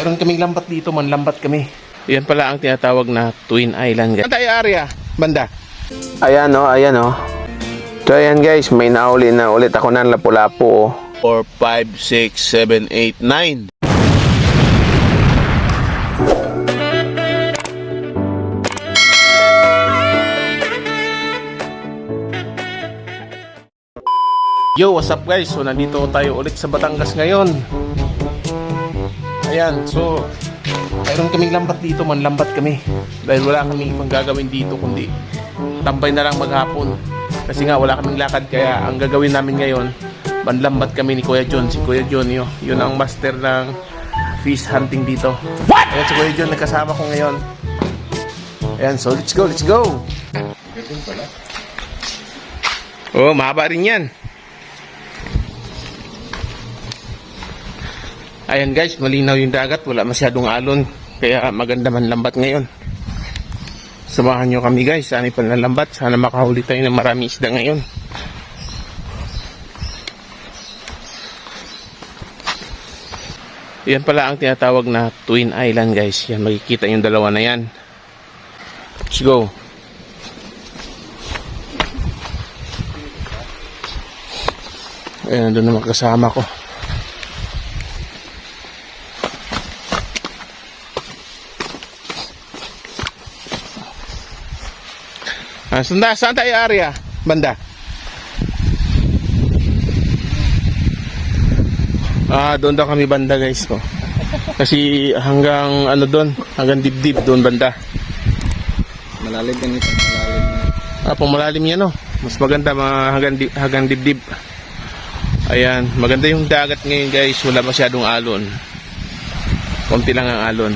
Mayroon kaming lambat dito, man lambat kami. Yan pala ang tinatawag na Twin Island. Saan tayo area? Banda. Ayan o, ayan o. So ayan guys, may nauli na ulit ako ng lapu-lapu oh. 4, 5, 6, 7, 8, 9. Yo, what's up guys? So, nandito tayo ulit sa Batangas ngayon. Ayan, so, mayroon kaming lambat dito, man lambat kami. Dahil wala kaming ibang gagawin dito, kundi tambay na lang maghapon. Kasi nga, wala kaming lakad, kaya ang gagawin namin ngayon, manlambat kami ni Kuya John. Si Kuya John, yun, yun ang master ng fish hunting dito. What? Ayan, si Kuya John, nagkasama ko ngayon. Ayan, so let's go, let's go. Oh, mahaba rin yan. Ayan guys, malinaw yung dagat, wala masyadong alon, kaya maganda man lambat ngayon. Samahan nyo kami guys, sana panlalambat, sana makahuli tayo ng marami isda ngayon. Yan pala ang tinatawag na Twin Island guys. Yan makikita yung dalawa na yan. Let's go. Ayan, doon naman kasama ko. Ah, saan, saan tayo area? Banda. Ah, doon daw kami banda guys ko. Kasi hanggang ano doon, hanggang dibdib doon banda. Malalim yan ito. Malalim. Ah, pang malalim yan oh. Mas maganda mga hanggang, di- hanggang dibdib. Ayan, maganda yung dagat ngayon guys. Wala masyadong alon. Konti lang ang alon.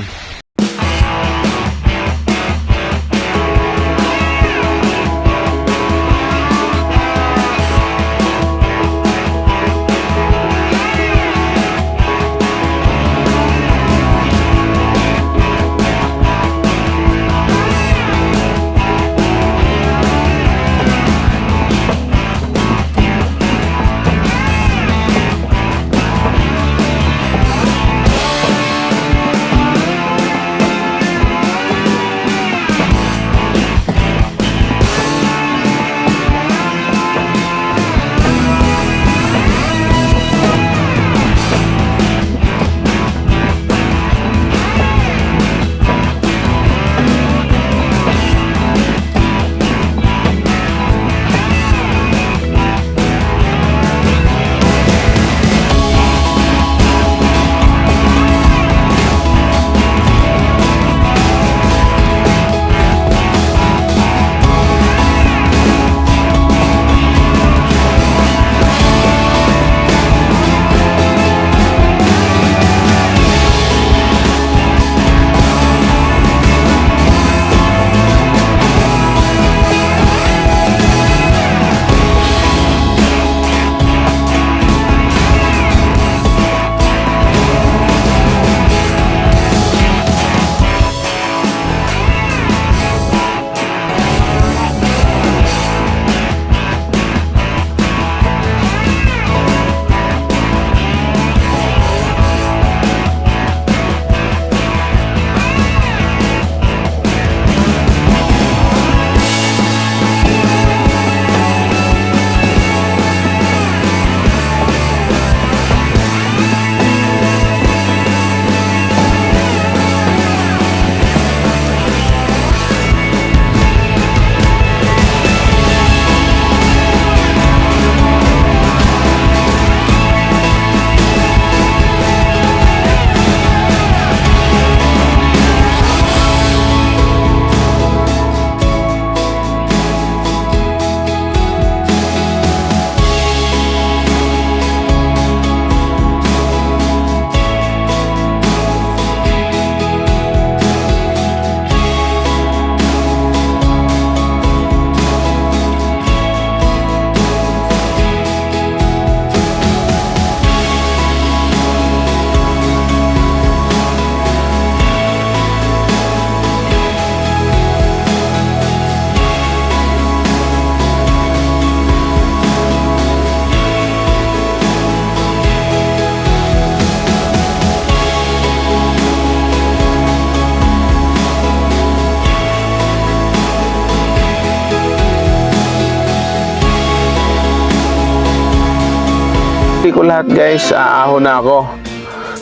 Ko lahat guys, aahon na ako.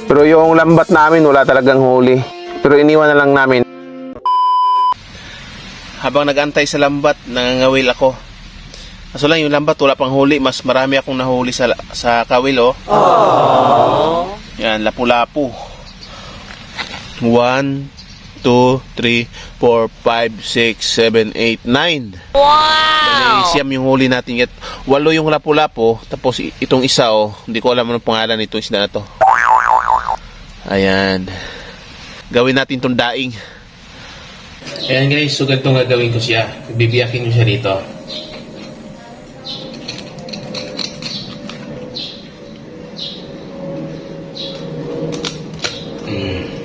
Pero yung lambat namin, wala talagang huli. Pero iniwan na lang namin. Habang nagantay sa lambat, nangangawil ako. Kaso lang yung lambat, wala pang huli. Mas marami akong nahuli sa, sa kawil, oh. Yan, lapu-lapu. 1, 2, 3, 4, 5, 6, 7, 8, 9. Wow! siyam yung huli natin. Yet, walo yung lapu-lapu. Tapos itong isa, oh. Hindi ko alam anong pangalan nitong isda na to. Ayan. Gawin natin tong daing. Ayan guys, so ganito nga gagawin ko siya. Bibiyakin ko siya dito. Mm.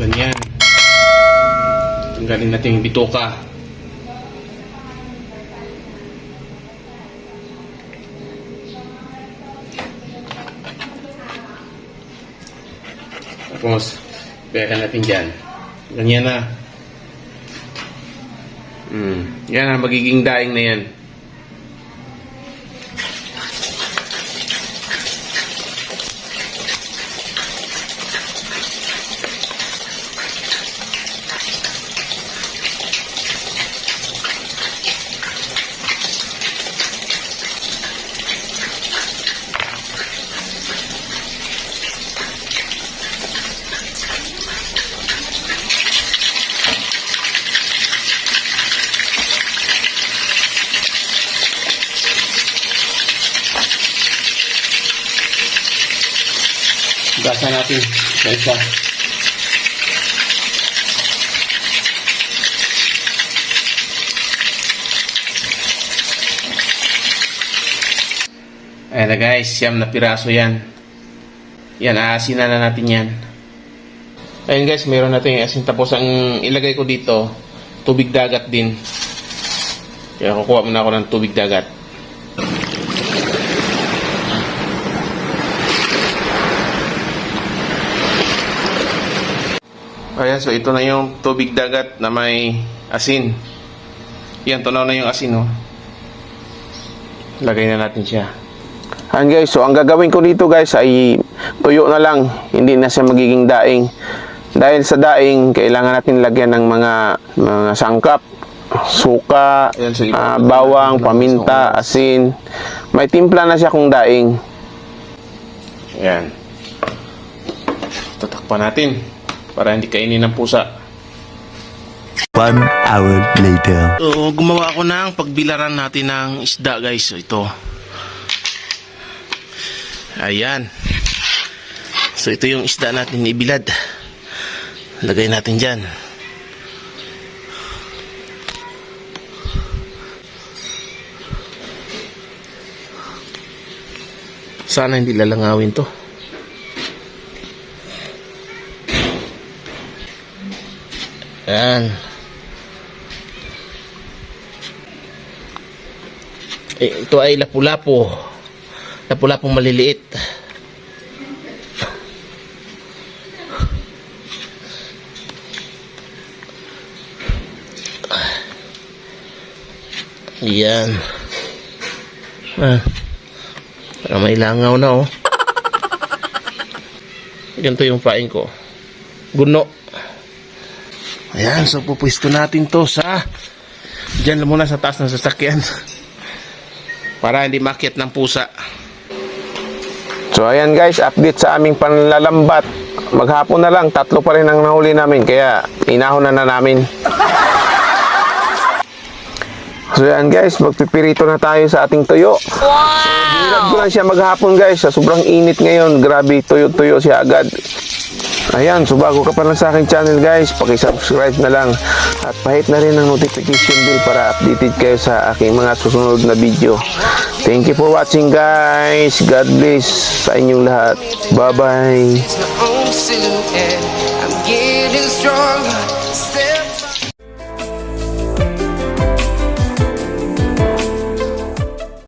Ganyan. Tanggalin natin yung bituka. Tapos, pera natin dyan. Ganyan na. Hmm. Yan ang magiging daing na yan. Gasa natin sa isa. Ayan na guys, siyam na piraso yan. Yan, aasinan na natin yan. Ayan guys, meron natin yung asin. Tapos ang ilagay ko dito, tubig dagat din. Kaya kukuha muna ako ng tubig dagat. Ayan, so ito na yung tubig dagat na may asin. Yan, tunaw na yung asin, oh. Lagay na natin siya. Ayan guys, so ang gagawin ko dito guys ay tuyo na lang. Hindi na siya magiging daing. Dahil sa daing, kailangan natin lagyan ng mga mga sangkap, suka, Ayan, so ah, bawang, paminta, asin. May timpla na siya kung daing. Ayan. Tatakpan natin para hindi kainin ng pusa. One hour later. So, gumawa ako ng pagbilaran natin ng isda, guys. So, ito. Ayan. So, ito yung isda natin ibilad. Lagay natin dyan. Sana hindi lalangawin to. Ayan. Eh, ito ay lapu-lapu. Lapu-lapu maliliit. Yan. Ah. Para may langaw na oh. Ganito yung pain ko. Guno. Ayan, so pupwisto natin to sa Diyan muna sa taas ng sasakyan. Para hindi makit ng pusa. So ayan guys, update sa aming panlalambat. Maghapon na lang, tatlo pa rin ang nahuli namin. Kaya inahon na na namin. So ayan guys, magpipirito na tayo sa ating tuyo. Wow! So binilad ko lang siya maghapon guys. Sa sobrang init ngayon, grabe tuyo-tuyo siya agad. Ayan, so bago ka pa lang sa aking channel guys, paki-subscribe na lang at pahit na rin ang notification bell para updated kayo sa aking mga susunod na video. Thank you for watching guys. God bless sa inyong lahat. Bye-bye.